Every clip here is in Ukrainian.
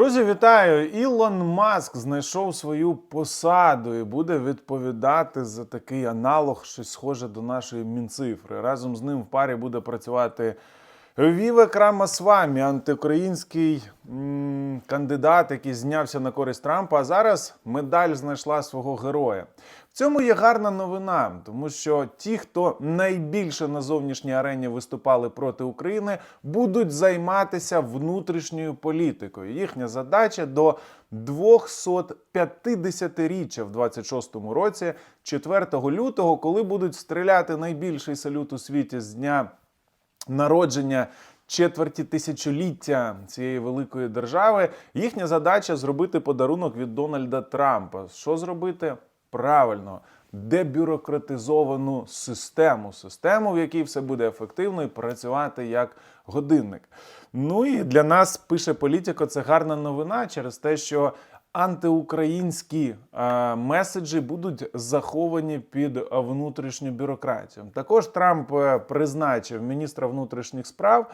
Друзі, вітаю! Ілон Маск знайшов свою посаду і буде відповідати за такий аналог, щось схоже до нашої мінцифри. Разом з ним в парі буде працювати Віве Крамасвамі, антиукраїнський м, кандидат, який знявся на користь Трампа. А зараз медаль знайшла свого героя. В цьому є гарна новина, тому що ті, хто найбільше на зовнішній арені виступали проти України, будуть займатися внутрішньою політикою. Їхня задача до 250-річчя в 26-му році, 4 лютого, коли будуть стріляти найбільший салют у світі з дня народження четверті тисячоліття цієї великої держави. Їхня задача зробити подарунок від Дональда Трампа. Що зробити? Правильно. Дебюрократизовану систему, систему, в якій все буде ефективно і працювати як годинник. Ну і для нас пише політико. Це гарна новина через те, що антиукраїнські е, меседжі будуть заховані під внутрішню бюрократію. Також Трамп е, призначив міністра внутрішніх справ.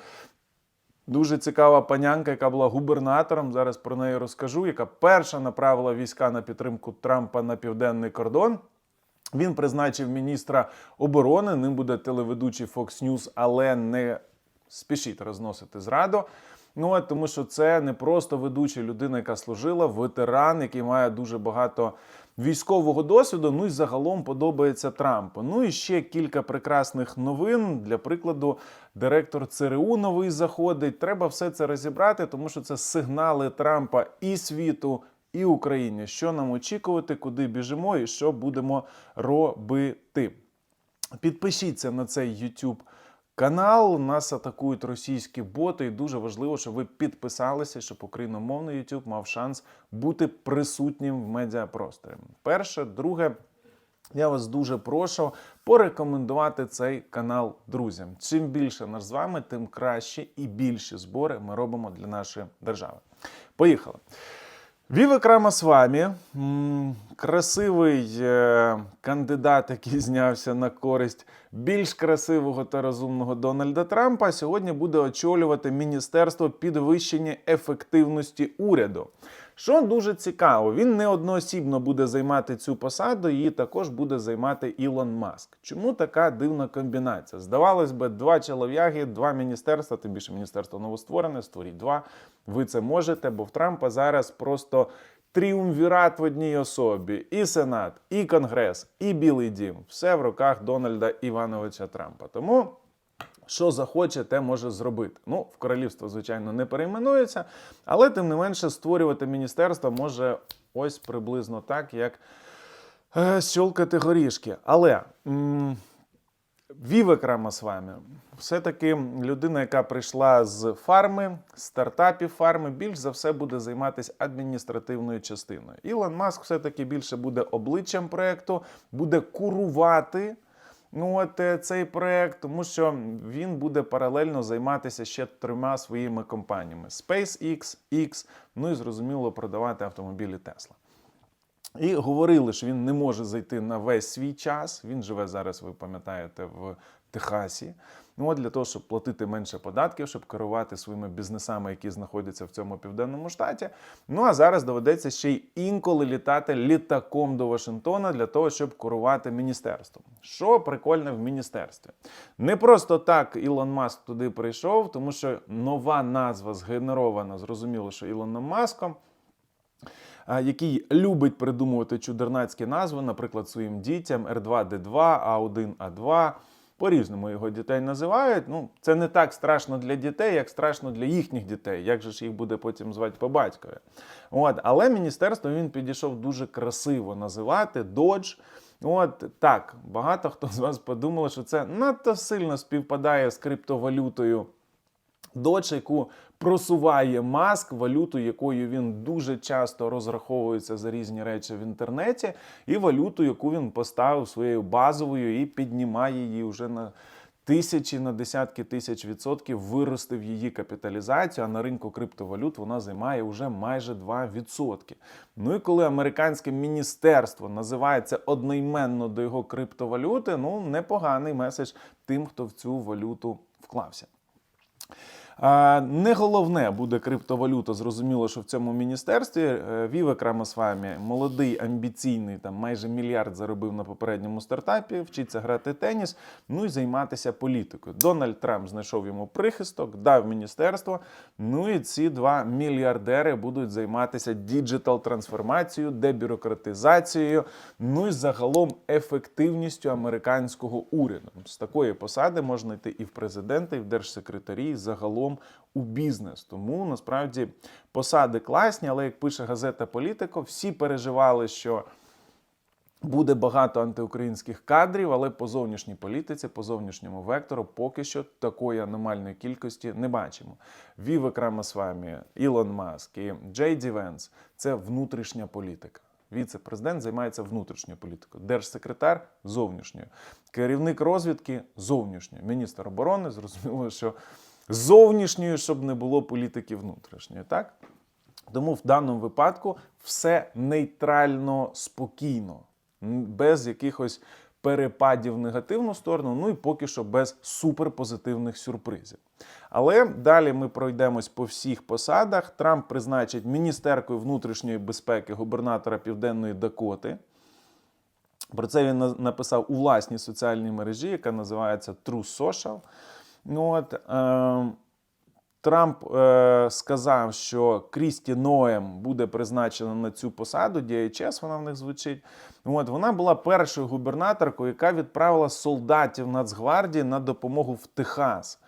Дуже цікава панянка, яка була губернатором. Зараз про неї розкажу, яка перша направила війська на підтримку Трампа на південний кордон. Він призначив міністра оборони. Ним буде телеведучий Fox News, але не спішіть розносити зраду. Ну от тому, що це не просто ведуча людина, яка служила, ветеран, який має дуже багато військового досвіду. Ну і загалом подобається Трампу. Ну і ще кілька прекрасних новин. Для прикладу, директор ЦРУ новий заходить. Треба все це розібрати, тому що це сигнали Трампа і світу. І Україні, що нам очікувати, куди біжимо і що будемо робити. Підпишіться на цей YouTube канал. Нас атакують російські боти, і дуже важливо, щоб ви підписалися, щоб україномовний YouTube мав шанс бути присутнім в медіапросторі. Перше, друге. Я вас дуже прошу порекомендувати цей канал друзям. Чим більше нас з вами, тим краще і більші збори ми робимо для нашої держави. Поїхали. Вівек Рамасвамі, м, красивий е, кандидат, який знявся на користь більш красивого та розумного Дональда Трампа, сьогодні буде очолювати Міністерство підвищення ефективності уряду. Що дуже цікаво, він не одноосібно буде займати цю посаду, її також буде займати Ілон Маск. Чому така дивна комбінація? Здавалось би, два чолов'яги, два міністерства, тим більше міністерство новостворене, створіть два. Ви це можете, бо в Трампа зараз просто тріумвірат в одній особі: і Сенат, і Конгрес, і Білий Дім. Все в руках Дональда Івановича Трампа. Тому. Що захоче, те може зробити. Ну, в королівство, звичайно, не перейменується, але тим не менше створювати міністерство може ось приблизно так, як е, щолкати горішки. Але м- Вівек Рамасвамі все-таки людина, яка прийшла з фарми, стартапів фарми, більш за все буде займатися адміністративною частиною. Ілон Маск все-таки більше буде обличчям проекту, буде курувати. Ну, от е, цей проект, тому що він буде паралельно займатися ще трьома своїми компаніями: SpaceX, X, ну і зрозуміло, продавати автомобілі Tesla. І говорили, що він не може зайти на весь свій час. Він живе зараз, ви пам'ятаєте, в Техасі. Ну, от для того, щоб платити менше податків, щоб керувати своїми бізнесами, які знаходяться в цьому південному штаті. Ну а зараз доведеться ще й інколи літати літаком до Вашингтона для того, щоб керувати міністерством. Що прикольне в міністерстві? Не просто так Ілон Маск туди прийшов, тому що нова назва згенерована, зрозуміло, що Ілоном Маском який любить придумувати чудернацькі назви, наприклад, своїм дітям R2D2, A1, A2. По-різному його дітей називають. Ну, це не так страшно для дітей, як страшно для їхніх дітей. Як же ж їх буде потім звати по батькові? От, але міністерство він підійшов дуже красиво називати Dodge. От так, багато хто з вас подумав, що це надто сильно співпадає з криптовалютою. Доч, яку просуває маск, валюту, якою він дуже часто розраховується за різні речі в інтернеті, і валюту, яку він поставив своєю базовою і піднімає її вже на тисячі, на десятки тисяч відсотків, виростив її капіталізацію. А на ринку криптовалют вона займає вже майже 2%. Ну і коли американське міністерство називається одноіменно до його криптовалюти, ну непоганий меседж тим, хто в цю валюту вклався. Не головне буде криптовалюта. Зрозуміло, що в цьому міністерстві Е, Вівек Рамасвамі, молодий, амбіційний, там майже мільярд заробив на попередньому стартапі, вчиться грати теніс, ну і займатися політикою. Дональд Трамп знайшов йому прихисток, дав міністерство. Ну і ці два мільярдери будуть займатися діджитал трансформацією, дебюрократизацією, ну і загалом ефективністю американського уряду. З такої посади можна йти і в президенти, і в держсекретарі, і загалом у бізнес. Тому насправді посади класні, але як пише газета Політико, всі переживали, що. Буде багато антиукраїнських кадрів, але по зовнішній політиці, по зовнішньому вектору, поки що такої аномальної кількості не бачимо. Вівек Рамасвамі, Ілон Маск і Джей Ді Венс – це внутрішня політика. Віце-президент займається внутрішньою політикою, держсекретар зовнішньою, керівник розвідки зовнішньою, міністр оборони зрозуміло, що зовнішньою, щоб не було політики внутрішньої. Так? Тому в даному випадку все нейтрально спокійно, без якихось перепадів в негативну сторону, ну і поки що без суперпозитивних сюрпризів. Але далі ми пройдемось по всіх посадах. Трамп призначить міністеркою внутрішньої безпеки губернатора Південної Дакоти. Про це він написав у власній соціальній мережі, яка називається True Social. Ну, от, е, Трамп е, сказав, що Крісті Ноем буде призначена на цю посаду, DHS вона в них звучить. От, вона була першою губернаторкою, яка відправила солдатів Нацгвардії на допомогу в Техас.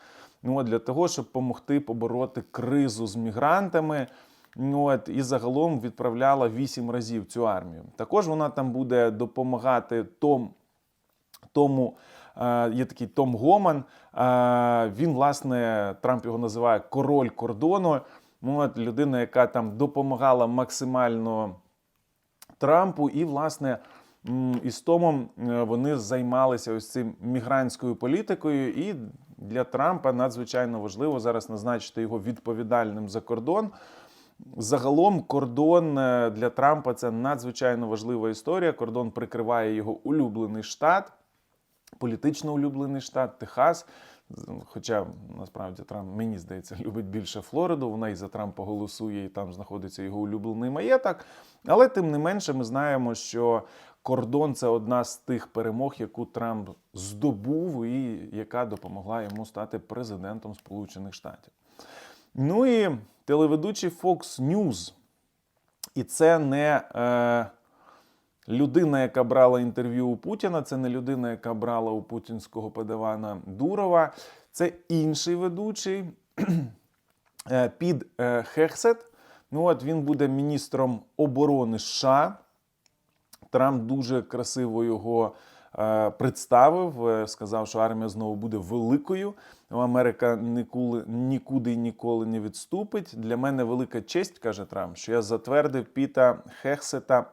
Ну, от, для того, щоб допомогти побороти кризу з мігрантами. Ну, от, і загалом відправляла вісім разів цю армію. Також вона там буде допомагати Том, тому є такий Том Гоман. Е, він, власне, Трамп його називає король кордону. Ну, от, людина, яка там допомагала максимально Трампу, і, власне, із Томом е, вони займалися ось цим мігрантською політикою. І для Трампа надзвичайно важливо зараз назначити його відповідальним за кордон. Загалом кордон е, для Трампа це надзвичайно важлива історія. Кордон прикриває його улюблений штат, політично улюблений штат Техас. Хоча насправді Трамп, мені здається, любить більше Флориду. Вона і за Трампа голосує, і там знаходиться його улюблений маєток. Але тим не менше, ми знаємо, що кордон це одна з тих перемог, яку Трамп здобув, і яка допомогла йому стати президентом Сполучених Штатів. Ну і телеведучий Fox News. І це не е, людина, яка брала інтерв'ю у Путіна, це не людина, яка брала у путінського подавана Дурова. Це інший ведучий е, під е, Хексет. Ну от він буде міністром оборони США. Трамп дуже красиво його е, представив, сказав, що армія знову буде великою. Америка ніколи, нікуди ніколи не відступить. Для мене велика честь, каже Трамп, що я затвердив Піта Хексета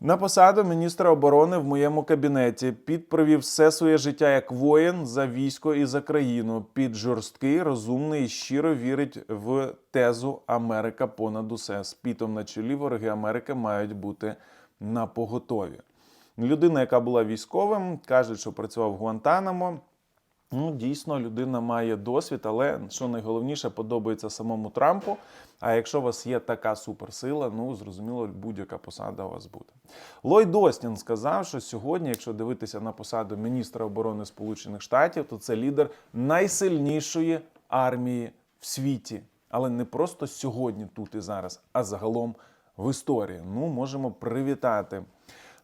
на посаду міністра оборони в моєму кабінеті. Піт провів все своє життя як воїн за військо і за країну. Піт жорсткий, розумний і щиро вірить в тезу Америка понад усе. З Пітом на чолі вороги Америки мають бути на поготові. Людина, яка була військовим, каже, що працював в Гуантанамо. Ну, дійсно, людина має досвід, але що найголовніше, подобається самому Трампу. А якщо у вас є така суперсила, ну зрозуміло, будь-яка посада у вас буде. Ллойд Остін сказав, що сьогодні, якщо дивитися на посаду міністра оборони Сполучених Штатів, то це лідер найсильнішої армії в світі. Але не просто сьогодні, тут і зараз, а загалом в історії. Ну, можемо привітати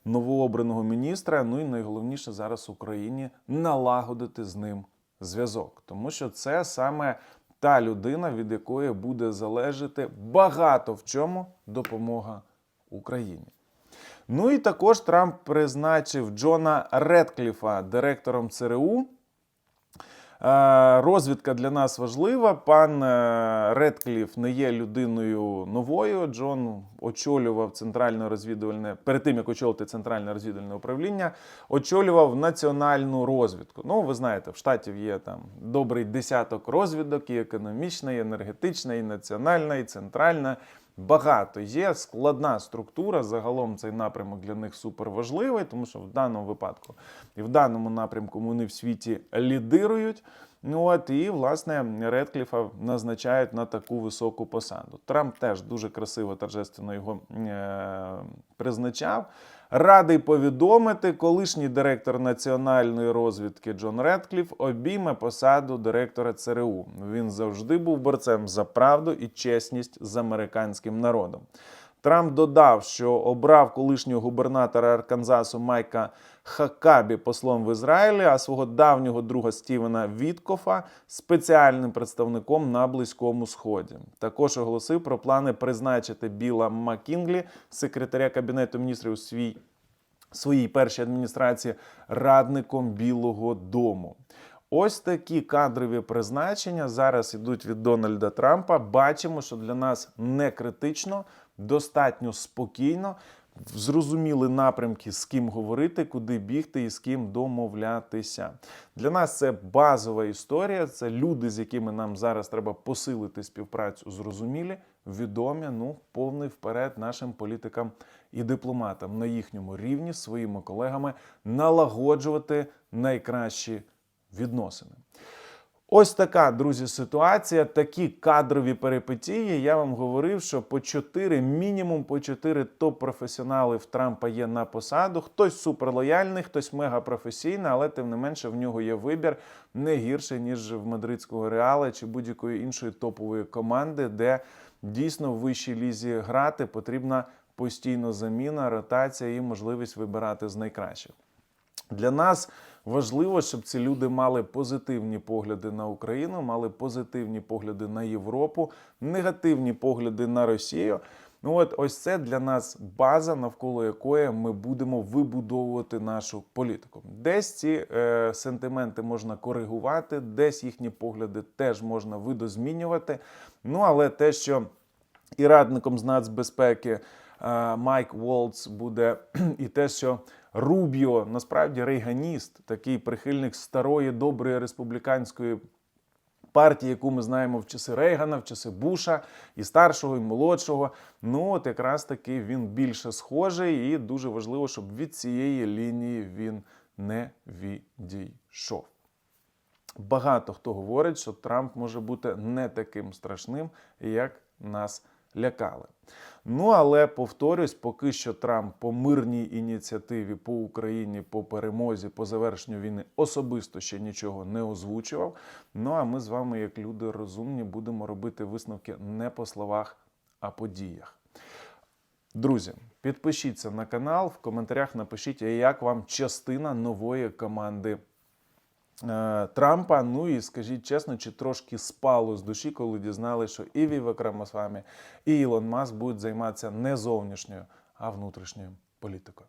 новообраного міністра. Ну і найголовніше зараз Україні налагодити з ним зв'язок, тому що це саме та людина, від якої буде залежати багато в чому допомога Україні. Ну і також Трамп призначив Джона Редкліфа директором ЦРУ. Е, Розвідка для нас важлива. Пан е, Редкліф не є людиною новою. Джон очолював центральне розвідувальне перед тим, як очолити центральне розвідувальне управління, очолював національну розвідку. Ну, ви знаєте, в штатів є там добрий десяток розвідок, і економічна, і енергетична, і національна, і центральна. Багато є складна структура. Загалом цей напрямок для них суперважливий, тому що в даному випадку і в даному напрямку вони в світі лідирують. Ну от і власне Редкліфа назначають на таку високу посаду. Трамп теж дуже красиво торжественно його е- призначав. Радий повідомити, колишній директор національної розвідки Джон Редкліф обійме посаду директора ЦРУ. Він завжди був борцем за правду і чесність з американським народом. Трамп додав, що обрав колишнього губернатора Арканзасу Майка Хакабі послом в Ізраїлі, а свого давнього друга Стівена Віткофа спеціальним представником на Близькому Сході. Також оголосив про плани призначити Біла Макінглі, секретаря кабінету міністрів у свій своїй першій адміністрації радником Білого Дому. Ось такі кадрові призначення зараз ідуть від Дональда Трампа. Бачимо, що для нас не критично, достатньо спокійно. Зрозуміли напрямки, з ким говорити, куди бігти і з ким домовлятися. Для нас це базова історія. Це люди, з якими нам зараз треба посилити співпрацю, зрозумілі, відомі. Ну, повний вперед нашим політикам і дипломатам на їхньому рівні своїми колегами налагоджувати найкращі відносини. Ось така, друзі, ситуація. Такі кадрові перипетії. Я вам говорив, що по 4, мінімум по 4 топ-професіонали в Трампа є на посаду. Хтось суперлояльний, хтось мегапрофесійний, але тим не менше в нього є вибір не гірший, ніж в мадридського реала чи будь-якої іншої топової команди, де дійсно в вищій лізі грати потрібна постійно заміна, ротація і можливість вибирати з найкращих. Для нас важливо, щоб ці люди мали позитивні погляди на Україну, мали позитивні погляди на Європу, негативні погляди на Росію. Ну от ось це для нас база, навколо якої ми будемо вибудовувати нашу політику. Десь ці е, сентименти можна коригувати, десь їхні погляди теж можна видозмінювати. Ну але те, що і радником з нацбезпеки е, Майк Волц буде, і те, що Рубіо насправді рейганіст, такий прихильник старої доброї республіканської партії, яку ми знаємо в часи Рейгана, в часи Буша, і старшого, і молодшого. Ну, от якраз таки він більше схожий, і дуже важливо, щоб від цієї лінії він не відійшов. Багато хто говорить, що Трамп може бути не таким страшним, як нас лякали. Ну але повторюсь, поки що Трамп по мирній ініціативі по Україні, по перемозі, по завершенню війни особисто ще нічого не озвучував. Ну а ми з вами, як люди розумні, будемо робити висновки не по словах, а по діях. Друзі, підпишіться на канал, в коментарях напишіть, як вам частина нової команди. Е, Трампа. Ну і скажіть чесно, чи трошки спало з душі, коли дізнали, що і Віва Крамосвамі, і Ілон Маск будуть займатися не зовнішньою, а внутрішньою політикою.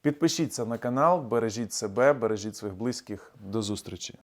Підпишіться на канал, бережіть себе, бережіть своїх близьких. До зустрічі!